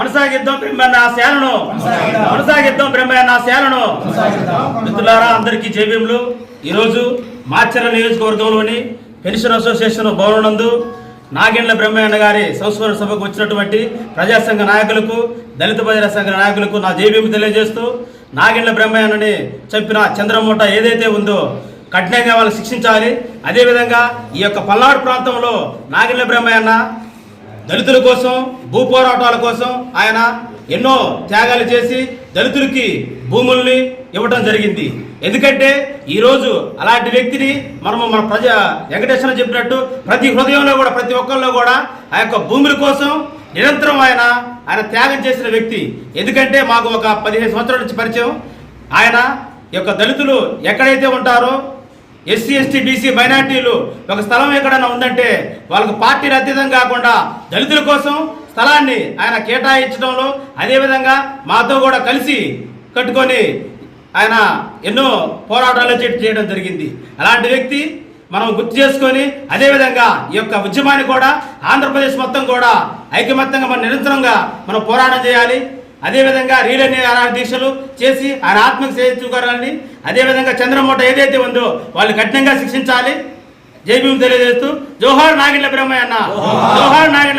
కొనసాగిద్దాం బ్రహ్మన్న సేలను కొనసాగిద్దాం. బ్రహ్మన్న సేలను కొనసాగిద్దాం. మిత్రులారా అందరికీ జేబీఎంలు ఈరోజు మాచర్ల నియోజకవర్గంలోని పెన్షన్ అసోసియేషన్ భవనం నందు నాగేండ్ల బ్రహ్మయ్య గారి సంస్మరణ సభకు వచ్చినటువంటి ప్రజా సంఘ నాయకులకు దళిత ప్రజల సంఘ నాయకులకు నా జేబీఎం తెలియజేస్తూ నాగేండ్ల బ్రహ్మయ్యని చెప్పిన చంద్రమూట ఏదైతే ఉందో కఠినంగా వాళ్ళని శిక్షించాలి అదేవిధంగా ఈ యొక్క పల్నాడు ప్రాంతంలో నాగేంద్ర బ్రహ్మయ్యన్న దళితుల కోసం భూ పోరాటాల కోసం ఆయన ఎన్నో త్యాగాలు చేసి దళితులకి భూముల్ని ఇవ్వటం జరిగింది. ఎందుకంటే ఈరోజు అలాంటి వ్యక్తిని మనము మన ప్రజ వెంకటేశ్వర చెప్పినట్టు ప్రతి హృదయంలో కూడా ప్రతి ఒక్కరిలో కూడా ఆ యొక్క భూముల కోసం నిరంతరం ఆయన ఆయన త్యాగం చేసిన వ్యక్తి. ఎందుకంటే మాకు ఒక పదిహేను సంవత్సరాల నుంచి పరిచయం. ఆయన ఈ యొక్క దళితులు ఎక్కడైతే ఉంటారో ఎస్సీ ఎస్టీ బీసీ మైనార్టీలు ఒక స్థలం ఎక్కడైనా ఉందంటే వాళ్ళకు పార్టీలు అతీతం కాకుండా దళితుల కోసం స్థలాన్ని ఆయన కేటాయించడంలో అదేవిధంగా మాతో కూడా కలిసి కట్టుకొని ఆయన ఎన్నో పోరాటాలు చేయడం జరిగింది. అలాంటి వ్యక్తి మనం గుర్తు చేసుకొని అదేవిధంగా ఈ యొక్క ఉద్యమాన్ని కూడా ఆంధ్రప్రదేశ్ మొత్తం కూడా ఐకమత్యంగా మనం నిరంతరంగా మనం పోరాటం చేయాలి. అదేవిధంగా రీలని దీక్షలు చేసి ఆయన ఆత్మకు చేర్చుకోవాలని అదేవిధంగా చంద్రమూట ఏదైతే ఉందో వాళ్ళు కఠినంగా శిక్షించాలి. జైభీం తెలియజేస్తూ జోహార్ నాగిళ్ళ బ్రహ్మయ్య అన్న. జోహార్. నాగిళ్ళ